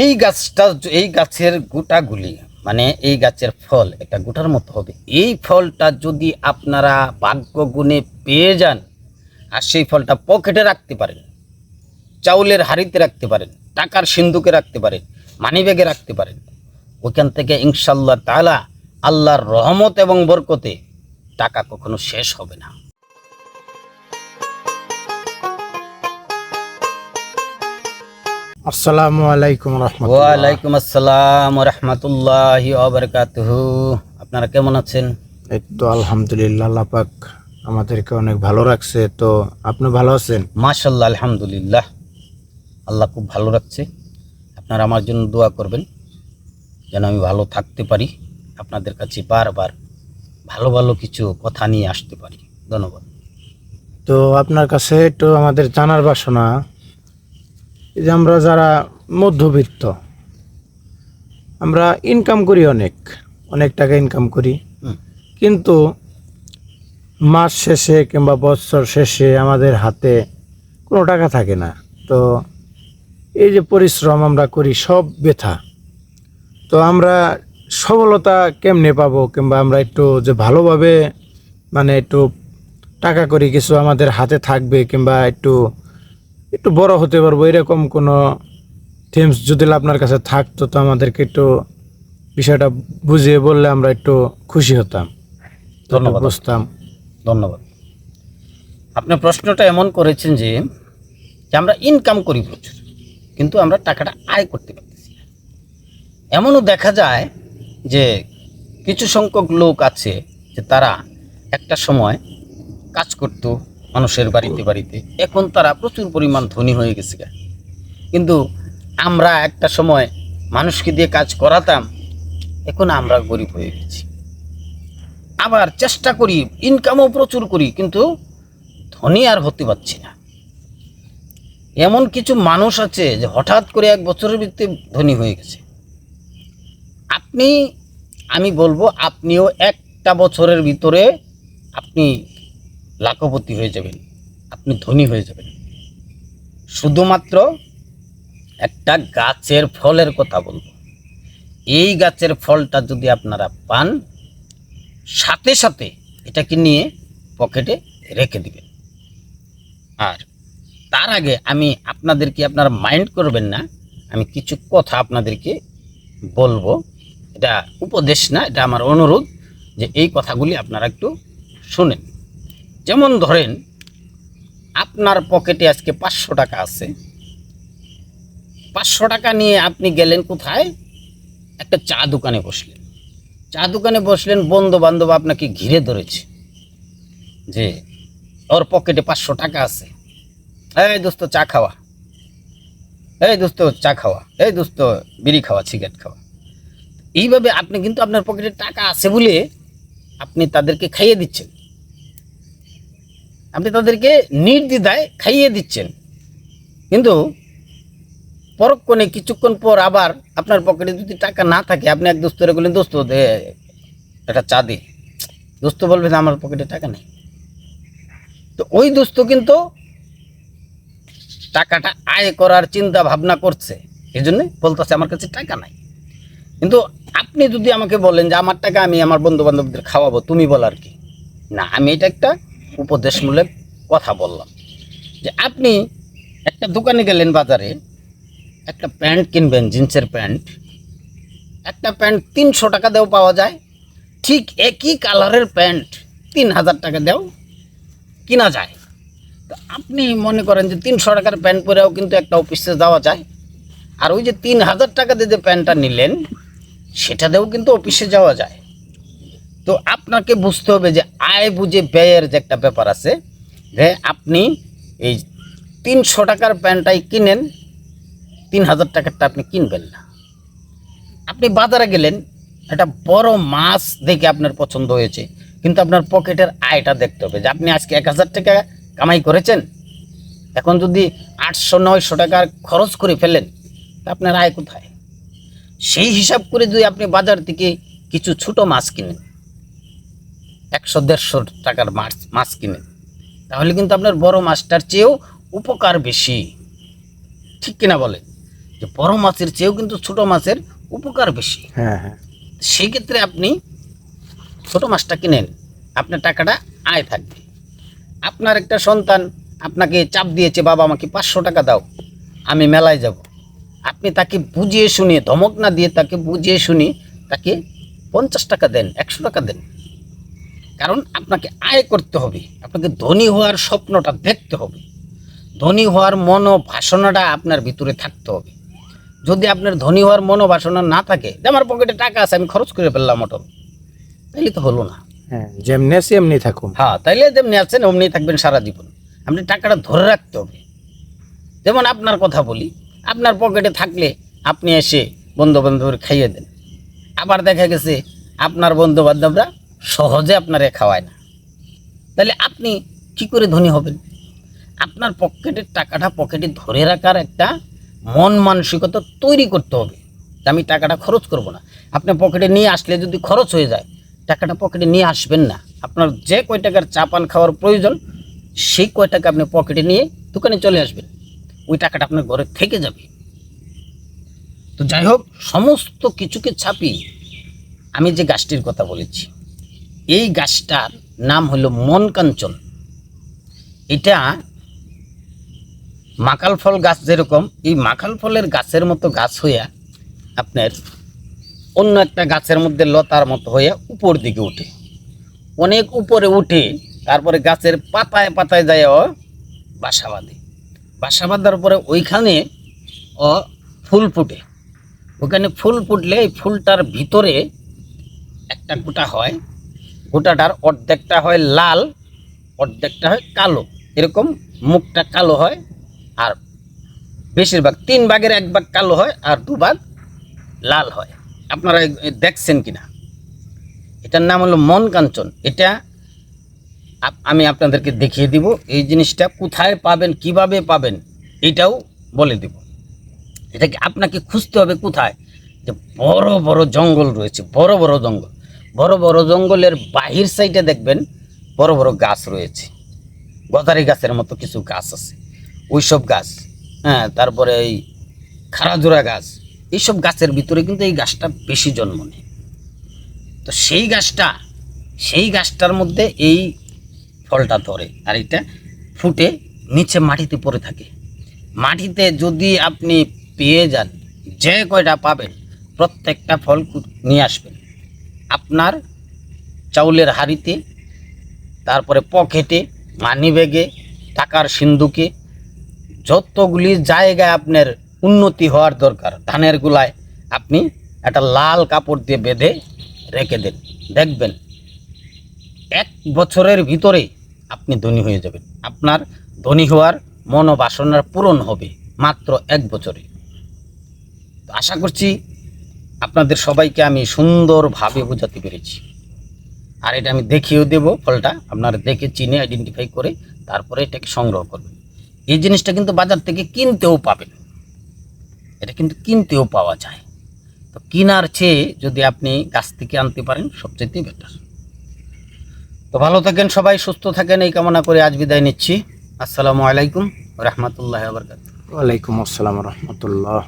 এই গাছটা, এই গাছের গোটাগুলি মানে এই গাছের ফল, একটা গোটার মতো হবে। এই ফলটা যদি আপনারা ভাগ্য গুণে পেয়ে যান, আর সেই ফলটা পকেটে রাখতে পারেন, চাউলের হাড়িতে রাখতে পারেন, টাকার সিন্ধুকে রাখতে পারেন মানিব্যাগে রাখতে পারেন, ওইখান থেকে ইনশাল্লাহ তাআলা আল্লাহর রহমত এবং বরকতে টাকা কখনো শেষ হবে না। আসসালামু আলাইকুম ওয়ালাইকুম আসসালাম রহমতুল্লাহি ওবরকাতুহু। আপনারা কেমন আছেন? এই তো আলহামদুলিল্লাহ আল্লাহ আমাদেরকে অনেক ভালো রাখছে। তো আপনি ভালো আছেন? মাশাল্লাহ আলহামদুলিল্লাহ। আল্লাহ খুব ভালো রাখছে। আপনারা আমার জন্য দোয়া করবেন যেন আমি ভালো থাকতে পারি আপনাদের কাছে বারবার ভালো ভালো কিছু কথা নিয়ে আসতে পারি। ধন্যবাদ। তো আপনার কাছে একটু আমাদের জানার বাসনা যে আমরা যারা মধ্যবিত্ত আমরা ইনকাম করি অনেক অনেক টাকা ইনকাম করি। কিন্তু মাস শেষে কিংবা বছর শেষে আমাদের হাতে কোনো টাকা থাকে না। তো এই যে পরিশ্রম আমরা করি সব ব্যথা। তো আমরা সফলতা কেমনে পাবো কিংবা আমরা একটু যে ভালোভাবে মানে একটু টাকা করি কিছু আমাদের হাতে থাকবে কিংবা একটু একটু বড় হতে পারব এরকম কোনো থিমস যদি আপনার কাছে থাকতো তো আমাদেরকে একটু বিষয়টা বুঝিয়ে বললে আমরা একটু খুশি হতাম। ধন্যবাদ। বুঝতাম। ধন্যবাদ। আপনার প্রশ্নটা এমন করেছেন যে আমরা ইনকাম করি প্রচুর কিন্তু আমরা টাকাটা আয় করতে পারতেছি না। এমনও দেখা যায় যে কিছু সংখ্যক লোক আছে যে তারা একটা সময় কাজ করতো মানুষের বাড়িতে বাড়িতে। এখন তারা প্রচুর পরিমাণ ধনী হয়ে গেছে। কিন্তু আমরা একটা সময় মানুষকে দিয়ে কাজ করাতাম, এখন আমরা গরিব হয়ে গেছি। আবার চেষ্টা করি ইনকামও প্রচুর করি, কিন্তু ধনী আর হতে পারছি না। এমন কিছু মানুষ আছে যে হঠাৎ করে এক বছরের ভিত্তি ধনী হয়ে গেছে। আপনি, আমি বলব, আপনিও একটা বছরের ভিতরে আপনি লাখপতি হয়ে যাবেন। আপনি ধনী হয়ে যাবেন। শুধুমাত্র একটা গাছের ফলের কথা বলব। এই গাছের ফলটা যদি আপনারা পান, সাথে সাথে এটাকে নিয়ে পকেটে রেখে দিবেন। আর তার আগে আমি আপনাদেরকে আপনারা মাইন্ড করবেন না, আমি কিছু কথা আপনাদেরকে বলব। এটা উপদেশ না, এটা আমার অনুরোধ যে এই কথাগুলি আপনারা একটু শুনেন। যেমন ধরেন, আপনার পকেটে আজকে পাঁচশো টাকা আছে। পাঁচশো টাকা নিয়ে আপনি গেলেন কোথায়? একটা চা দোকানে বসলেন। চা দোকানে বসলেন বন্ধু বান্ধব আপনাকে ঘিরে ধরেছে যে ওর পকেটে পাঁচশো টাকা আছে। এই দোস্ত, চা খাওয়া। এই দোস্ত, চা খাওয়া। এই দোস্ত, বিড়ি খাওয়া, সিগারেট খাওয়া। এইভাবে আপনি কিন্তু আপনার পকেটে টাকা আছে বলে আপনি তাদেরকে খাইয়ে দিচ্ছেন। আপনি তাদেরকে নির্দ্বিধায় খাইয়ে দিচ্ছেন। কিন্তু পরক্ষণে কিছুক্ষণ পর আবার আপনার পকেটে যদি টাকা না থাকে, আপনি এক দোস্তরে বললেন, দোস্ত, দে, একটা চা দে। দোস্ত বলবে যে আমার পকেটে টাকা নেই। তো ওই দোস্ত কিন্তু টাকাটা আয় করার চিন্তা ভাবনা করছে। এই জন্যে বলতেছে, আমার কাছে টাকা নাই। কিন্তু আপনি যদি আমাকে বলেন যে, আমার টাকা আমি আমার বন্ধু বান্ধবদের খাওয়াবো, তুমি বলার কি? না, আমি এটা একটা উপদেশমূলক কথা বললাম। যে আপনি একটা দোকানে গেলেন বাজারে, একটা প্যান্ট কিনবেন, জিন্সের প্যান্ট। একটা প্যান্ট তিনশো টাকা দেও পাওয়া যায়, ঠিক একই কালারের প্যান্ট তিন হাজার টাকা দেও কিনা যায়। তো আপনি মনে করেন যে তিনশো টাকার প্যান্ট পরেও কিন্তু একটা অফিসে যাওয়া যায়, আর ওই যে তিন হাজার টাকা দিয়ে যে প্যান্টটা নিলেন, সেটা দিয়েও কিন্তু অফিসে যাওয়া যায়। তো আপনাকে বুঝতে হবে যে আয় বুঝে ব্যয়ের যে একটা ব্যাপার আছে, যে আপনি এই তিনশো টাকার প্যান্টটাই কিনেন, তিন হাজার টাকারটা আপনি কিনবেন না। আপনি বাজারে গেলেন, একটা বড় মাছ দেখে আপনার পছন্দ হয়েছে, কিন্তু আপনার পকেটের আয়টা দেখতে হবে যে আপনি আজকে এক হাজার টাকা কামাই করেছেন। এখন যদি আটশো, নয়শো টাকার খরচ করে ফেলেন আপনার আয় কোথায়? সেই হিসাব করে যদি আপনি বাজার থেকে কিছু ছোট মাছ কিনেন একশো দেড়শো টাকার মাছ মাছ কিনেন তাহলে কিন্তু আপনার বড় মাছটার চেয়েও উপকার বেশি। ঠিক কিনা বলে? যে বড় মাছের চেয়েও কিন্তু ছোট মাছের উপকার বেশি। হ্যাঁ হ্যাঁ। সেই ক্ষেত্রে আপনি ছোট মাছটা কিনেন আপনার টাকাটা আয় থাকবে। আপনার একটা সন্তান আপনাকে চাপ দিয়েছে বাবা আমাকে পাঁচশো টাকা দাও আমি মেলায় যাব। আপনি তাকে বুঝিয়ে শুনিয়ে ধমক না দিয়ে তাকে বুঝিয়ে শুনিয়ে তাকে পঞ্চাশ টাকা দেন একশো টাকা দেন। কারণ আপনাকে আয় করতে হবে। আপনাকে ধনী হওয়ার স্বপ্নটা দেখতে হবে। ধনী হওয়ার মনোবাসনাটা আপনার ভিতরে থাকতে হবে। যদি আপনার ধনী হওয়ার মনোবাসনা না থাকে যে আমার পকেটে টাকা আছে আমি খরচ করে ফেললাম মোটর তাইলে তো হলো না। হ্যাঁ যেমনি আছে এমনি থাকুন। হ্যাঁ তাইলে যেমনি আছেন অমনি থাকবেন সারা জীবন। আপনি টাকাটা ধরে রাখতে হবে। যেমন আপনার কথা বলি আপনার পকেটে থাকলে আপনি এসে বন্ধু বান্ধবের খাইয়ে দেন। আবার দেখা গেছে আপনার বন্ধু বান্ধবরা সহজে আপনারে খাওয়ায় না। তাহলে আপনি কি করে ধনী হবেন? আপনার পকেটের টাকাটা পকেটে ধরে রাখার একটা মন মানসিকতা তৈরি করতে হবে। আমি টাকাটা খরচ করব না। আপনার পকেটে নিয়ে আসলে যদি খরচ হয়ে যায়, টাকাটা পকেটে নিয়ে আসবেন না। আপনার যে কয় টাকার চা পান খাওয়ার প্রয়োজন, সেই কয় টাকা আপনি পকেটে নিয়ে দোকানে চলে আসবেন। ওই টাকাটা আপনার ঘরে থেকে যাবে। তো যাই হোক, সমস্ত কিছুকে ছাপিয়ে আমি যে গাছটির কথা বলেছি এই গাছটার নাম হলো মন কাঞ্চন এটা মাকাল ফল গাছ যেরকম, এই মাকাল ফলের গাছের মতো গাছ হইয়া আপনার অন্য একটা গাছের মধ্যে লতার মতো হইয়া উপর দিকে উঠে। অনেক উপরে উঠে তারপরে গাছের পাতায় পাতায় যায় ও বাসা বাঁধে। বাসা বাঁধার পরে ওইখানে ও ফুল ফুটে। ওখানে ফুল ফুটলে এই ফুলটার ভিতরে একটা গোটা হয় গোটাটার অর্ধেকটা হয় লাল, অর্ধেকটা হয় কালো। এরকম মুখটা কালো হয় আর বেশিরভাগ, তিন ভাগের এক ভাগ কালো হয় আর দু ভাগ লাল হয়। আপনারা দেখছেন কিনা? এটার নাম হলো মন কাঞ্চন এটা আমি আপনাদেরকে দেখিয়ে দিব, এই জিনিসটা কোথায় পাবেন, কীভাবে পাবেন, এটাও বলে দিব। এটাকে আপনাকে খুঁজতে হবে কোথায়? যে বড় বড় জঙ্গল রয়েছে, বড় বড় জঙ্গল। বড় বড় জঙ্গলের বাহির সাইডে দেখবেন বড় বড় গাছ রয়েছে। গদারি গাছের মতো কিছু গাছ আছে। ওইসব গাছ হ্যাঁ তারপরে এই খারাজোড়া গাছ, এইসব গাছের ভিতরে কিন্তু এই গাছটা বেশি জন্ম নেয়। তো সেই গাছটা, সেই গাছটার মধ্যে এই ফলটা ধরে আর এটা ফুটে নিচে মাটিতে পড়ে থাকে। মাটিতে যদি আপনি পেয়ে যান, যে কয়টা পাবেন, প্রত্যেকটা ফল নিয়ে আসবেন। আপনার চাউলের হাড়িতে, তারপরে পকেটে, মানি ব্যাগে, টাকার সিন্ধুকে, যতগুলি জায়গায় আপনার উন্নতি হওয়ার দরকার, ধানের গুলায় আপনি একটা লাল কাপড় দিয়ে বেঁধে রেখে দেন। দেখবেন, এক বছরের ভিতরে আপনি ধনী হয়ে যাবেন। আপনার ধনী হওয়ার মনোবাসনার পূরণ হবে মাত্র এক বছরে। তো আশা করছি আপনাদের সবাইকে আমি সুন্দরভাবে বোঝাতে পেরেছি। আর এটা আমি দেখিয়েও দেব ফলটা। আপনারা দেখে, চিনে আইডেন্টিফাই করে তারপরে এটাকে সংগ্রহ করবেন। এই জিনিসটা কিন্তু বাজার থেকে কিনতেও পাবেন। এটা কিন্তু কিনতেও পাওয়া যায়। তো কিনার চেয়ে যদি আপনি গাছ থেকে আনতে পারেন সবচেয়ে বেটার তো ভালো থাকেন সবাই, সুস্থ থাকেন। এই কামনা করে আজ বিদায় নিচ্ছি। আসসালামু আলাইকুম রহমতুল্লাহ আবরকাত ওয়ালাইকুম আসসালাম রহমতুল্লাহ।